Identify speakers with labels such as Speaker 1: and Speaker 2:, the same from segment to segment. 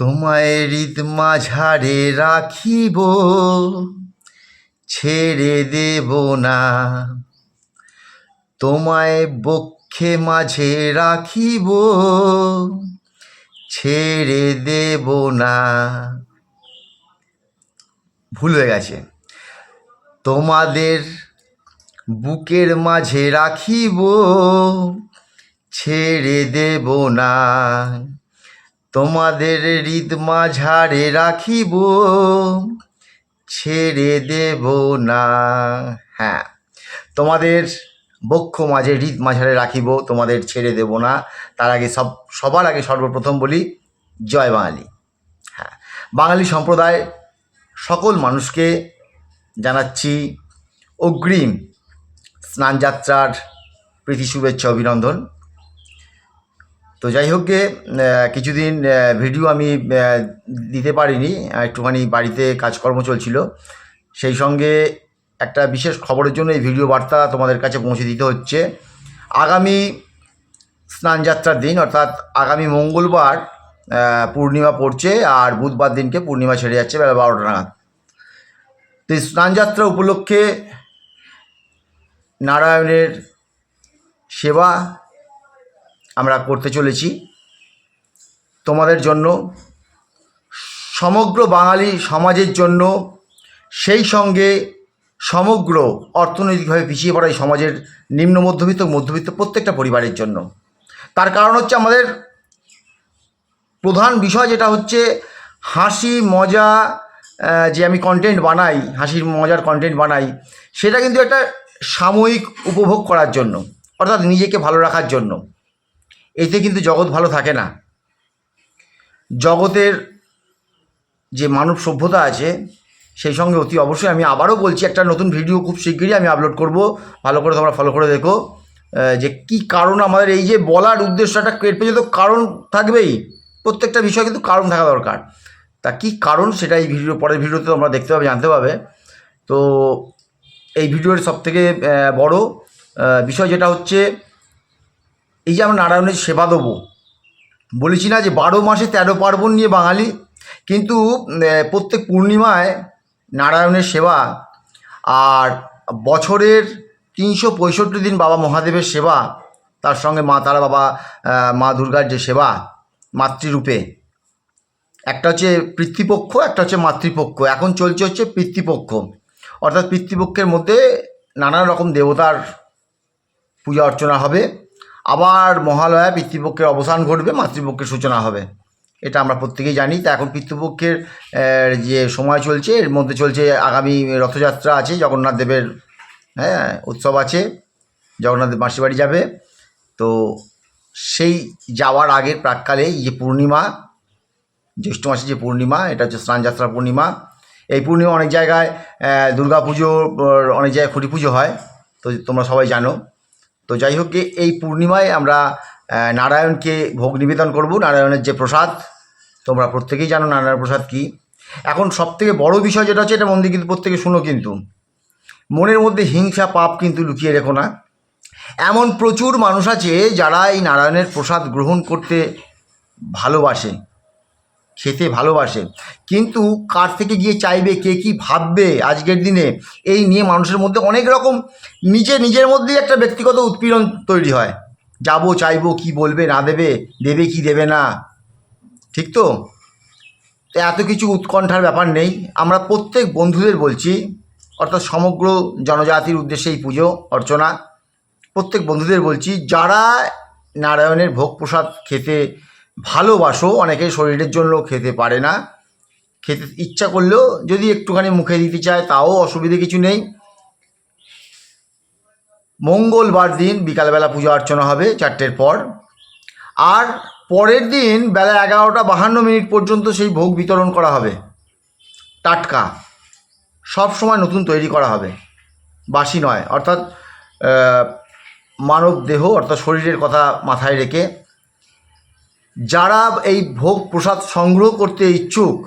Speaker 1: তোমায় হৃদ মাঝারে রাখিব, ছেড়ে দেব না। তোমায় বক্ষে মাঝে রাখিব, ছেড়ে দেব না। ভুল হয়ে গেছে। তোমাদের বুকের মাঝে রাখিব, ছেড়ে দেব না। তোমাদের হৃদ মাঝারে রাখিব, ছেড়ে দেব না। হ্যাঁ তোমাদের বক্ষ মাঝে হৃদ মাঝারে রাখিব, তোমাদের ছেড়ে দেব না। তার আগে সব, সবার আগে সর্বপ্রথম বলি, জয় বাঙালি। হ্যাঁ বাঙালি সম্প্রদায় সকল মানুষকে জানাচ্ছি অগ্রিম স্নানযাত্রার প্রীতি, শুভেচ্ছা, অভিনন্দন। তো যাই হোক গে কিছুদিন ভিডিও আমি দিতে পারিনি একটুখানি বাড়িতে কাজকর্ম চলছিল। সেই সঙ্গে একটা বিশেষ খবরের জন্য এই ভিডিও বার্তা তোমাদের কাছে পৌঁছে দিতে হচ্ছে। আগামী স্নানযাত্রার দিন, অর্থাৎ আগামী মঙ্গলবার পূর্ণিমা পড়ছে, আর বুধবার দিনকে পূর্ণিমা ছেড়ে যাচ্ছে বেলা বারোটা নাগাদ। তো এই স্নানযাত্রা উপলক্ষে নারায়ণের সেবা আমরা করতে চলেছি। তোমাদের জন্য, সমগ্র বাঙালি সমাজের জন্য সেই সঙ্গে সমগ্র অর্থনৈতিকভাবে পিছিয়ে পড়া এই সমাজের নিম্ন, মধ্যবিত্ত মধ্যবিত্ত প্রত্যেকটা পরিবারের জন্য। তার কারণ হচ্ছে আমাদের প্রধান বিষয় যেটা হচ্ছে হাসি, মজা যে আমি কন্টেন্ট বানাই হাসির মজার কন্টেন্ট বানাই, সেটা কিন্তু একটা সাময়িক উপভোগ করার জন্য, অর্থাৎ নিজেকে ভালো রাখার জন্য। এতে কিন্তু জগৎ ভালো থাকে না। জগতের যে মানব সভ্যতা আছে, সেই সঙ্গে অতি অবশ্যই আমি আবারও বলছি, একটা নতুন ভিডিও খুব শীঘ্রই আমি আপলোড করব। ভালো করে তোমরা ফলো করে দেখো যে কি কারণ আমাদের এই যে বলার উদ্দেশ্যটা এর পেছনে তো কারণ থাকবেই। প্রত্যেকটা বিষয় কিন্তু কারণ থাকা দরকার। তা কি কারণ সেটা এই ভিডিও, পরের ভিডিওতে তোমরা দেখতে পাবে, জানতে পাবে। তো এই ভিডিওর সবথেকে বড় বিষয় যেটা হচ্ছে এই যে আমরা নারায়ণের সেবা দেবো। বলেছি না যে বারো মাসে তেরো পার্বণ নিয়ে বাঙালি, কিন্তু প্রত্যেক পূর্ণিমায় নারায়ণের সেবা আর বছরের তিনশো পঁয়ষট্টি দিন বাবা মহাদেবের সেবা, তার সঙ্গে মা তারা বাবা মা দুর্গার যে সেবা, মাতৃরূপে। একটা হচ্ছে পিতৃপক্ষ, একটা হচ্ছে মাতৃপক্ষ। এখন চলছে হচ্ছে পিতৃপক্ষ। অর্থাৎ পিতৃপক্ষের মধ্যে নানা রকম দেবতার পূজা অর্চনা হবে। আবার মহালয়া পিতৃপক্ষের অবসান ঘটবে, মাতৃপক্ষের সূচনা হবে। এটা আমরা প্রত্যেকেই জানি। তা এখন পিতৃপক্ষের যে সময় চলছে, এর মধ্যে চলছে আগামী রথযাত্রা আছে, জগন্নাথ দেবের হ্যাঁ উৎসব আছে, জগন্নাথ দেব মাসির বাড়ি যাবে। তো সেই যাওয়ার আগের প্রাককালে যে পূর্ণিমা, জ্যৈষ্ঠ মাসে যে পূর্ণিমা, এটা হচ্ছে স্নানযাত্রা পূর্ণিমা। এই পূর্ণিমা অনেক জায়গায় দুর্গা পুজো অনেক জায়গায় খুঁটি পুজো হয়। তো তোমরা সবাই জানো। তো যাই হোক এই পূর্ণিমায় আমরা নারায়ণকে ভোগ নিবেদন করব, নারায়ণের যে প্রসাদ, তোমরা প্রত্যেকেই জানো নারায়ণ প্রসাদ কী। এখন সবথেকে বড় বিষয় যেটা হচ্ছে, এটা মন দিয়ে কিন্তু প্রত্যেকে শুনো কিন্তু। মনের মধ্যে হিংসা, পাপ কিন্তু লুকিয়ে রেখো না। এমন প্রচুর মানুষ আছে যারা এই নারায়ণের প্রসাদ গ্রহণ করতে ভালোবাসে। খেতে ভালোবাসে। কিন্তু কার থেকে গিয়ে চাইবে, কে কি ভাববে আজকের দিনে? এই নিয়ে মানুষের মধ্যে অনেক রকম নিজে, নিজের মধ্যেই একটা ব্যক্তিগত উৎপীড়ন তৈরি হয়। যাব, চাইব, কি বলবে, না দেবে দেবে কি, দেবে না। ঠিক তো? এত কিছু উৎকণ্ঠার ব্যাপার নেই। আমরা প্রত্যেক বন্ধুদের বলছি, অর্থাৎ সমগ্র জনজাতির উদ্দেশ্যে এই পুজো, অর্চনা, প্রত্যেক বন্ধুদের বলছি, যারা নারায়ণের ভোগ প্রসাদ খেতে ভালোবাসো অনেকে শরীরের জন্য খেতে পারে না। খেতে ইচ্ছা করলেও যদি একটুখানি মুখে দিতে চায়, তাও অসুবিধে কিছু নেই। মঙ্গলবার দিন বিকালবেলা পূজা অর্চনা হবে চারটের পর। আর পরের দিন বেলা এগারোটা বাহান্ন মিনিট পর্যন্ত সেই ভোগ বিতরণ করা হবে। টাটকা। সব সময় নতুন তৈরি করা হবে। বাসি নয়, অর্থাৎ মানব দেহ, অর্থাৎ শরীরের কথা মাথায় রেখে যারা এই ভোগ প্রসাদ সংগ্রহ করতে ইচ্ছুক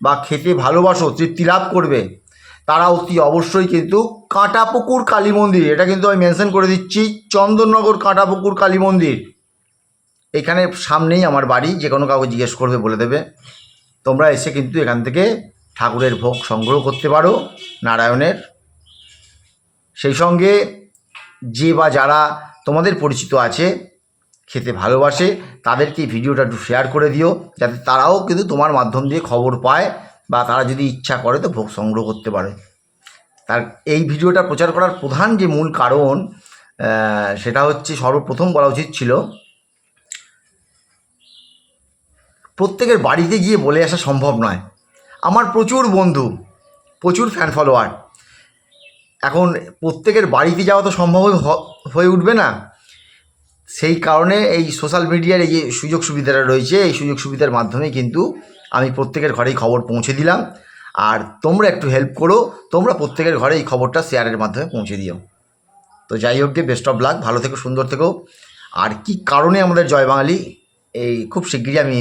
Speaker 1: বা খেতে ভালোবাসো, তৃপ্তি লাভ করবে, তারা অতি অবশ্যই কিন্তু কাঁটাপুকুর কালী মন্দির, এটা কিন্তু আমি মেনশন করে দিচ্ছি, চন্দননগর কাঁটাপুকুর কালী মন্দির। এখানে সামনেই আমার বাড়ি, যে কোনো কাউকে জিজ্ঞেস করবে বলে দেবে। তোমরা এসে কিন্তু এখান থেকে ঠাকুরের ভোগ সংগ্রহ করতে পারো, নারায়ণের। সেই সঙ্গে যে বা যারা তোমাদের পরিচিত আছে খেতে ভালোবাসে, তাদেরকে ভিডিওটা একটু শেয়ার করে দিও, যাতে তারাও কিন্তু তোমার মাধ্যম দিয়ে খবর পায় বা তারা যদি ইচ্ছা করে তো ভোগ সংগ্রহ করতে পারে। তার, এই ভিডিওটা প্রচার করার প্রধান যে মূল কারণ সেটা হচ্ছে সর্বপ্রথম বলা উচিত ছিল, প্রত্যেকের বাড়িতে গিয়ে বলে আসা সম্ভব নয়। আমার প্রচুর বন্ধু, প্রচুর ফ্যান ফলোয়ার এখন প্রত্যেকের বাড়িতে যাওয়া তো সম্ভব হয়ে উঠবে না। সেই কারণে এই সোশ্যাল মিডিয়ার এই যে সুযোগ সুবিধাটা রয়েছে, এই সুযোগ সুবিধার মাধ্যমে কিন্তু আমি প্রত্যেকের ঘরেই খবর পৌঁছে দিলাম। আর তোমরা একটু হেল্প করো, তোমরা প্রত্যেকের ঘরে এই খবরটা শেয়ারের মাধ্যমে পৌঁছে দিও। তো যাই হোক গে বেস্ট অফ লাক ভালো থেকো, সুন্দর থেকো। আর কি কারণে আমাদের জয় বাঙালি, এই খুব শিগগিরই আমি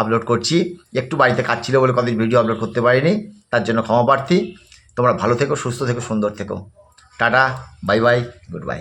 Speaker 1: আপলোড করছি। একটু বাড়িতে কাজ ছিল বলে কদিন ভিডিও আপলোড করতে পারিনি, তার জন্য ক্ষমা প্রার্থী। তোমরা ভালো থেকো, সুস্থ থেকো, সুন্দর থেকো। Tata bye bye goodbye